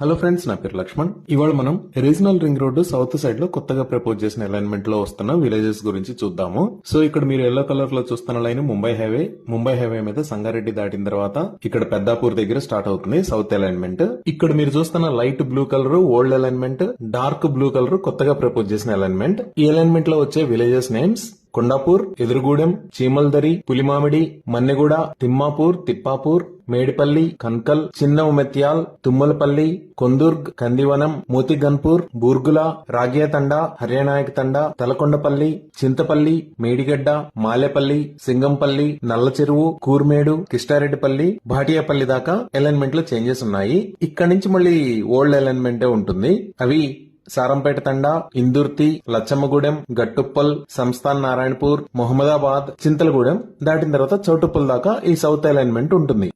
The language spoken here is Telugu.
హలో ఫ్రెండ్స్ నా పేరు లక్ష్మణ్. ఇవాళ మనం రీజనల్ రింగ్ రోడ్డు సౌత్ సైడ్లో కొత్తగా ప్రపోజ్ చేసిన అలైన్మెంట్లో వస్తున్న విలేజెస్ గురించి చూద్దాము. సో ఇక్కడ మీరు ఎల్లో కలర్లో చూస్తున్న line Mumbai highway Mumbai highway మీద సంగారెడ్డి దాటిన తర్వాత ఇక్కడ పెద్దాపూర్ దగ్గర స్టార్ట్ అవుతుంది సౌత్ అలైన్మెంట్ ఇక్కడ మీరు చూస్తున్న light blue colour old alignment dark blue colour కొత్తగా ప్రపోజ్ చేసిన అలైన్మెంట్ ఈ అలైన్మెంట్లో వచ్చే విలేజెస్ నేమ్స్ కొండాపూర్ ఎదురుగుడెం చీమల్దరి పులిమామిడి మన్నెగూడ తిమ్మాపూర్ తిప్పాపూర్ మేడిపల్లి కన్కల్ చిన్న ఉమెత్యాల్ తుమ్మలపల్లి కొందుర్గ్ కందివనం మోతిగన్పూర్ బూర్గుల రాగియతండ హర్యానాయక్ తండ తలకొండపల్లి చింతపల్లి మేడిగడ్డ మాలేపల్లి సింగంపల్లి నల్ల చెరువు కూర్మేడు కిష్టారెడ్డిపల్లి భాటియాపల్లి దాకా అలైన్మెంట్లో చేంజెస్ ఉన్నాయి. ఇక్కడి నుంచి మళ్ళీ ఓల్డ్ అలైన్మెంటే ఉంటుంది. అవి సారంపేట తండా ఇందుర్తి లచ్చమ్మగూడెం గట్టుప్పల్ సంస్థాన్ నారాయణపూర్ మొహమ్మదాబాద్ చింతలగూడెం దాటిన తర్వాత చౌటుప్పల్ దాకా ఈ సౌత్ అలైన్మెంట్ ఉంటుంది.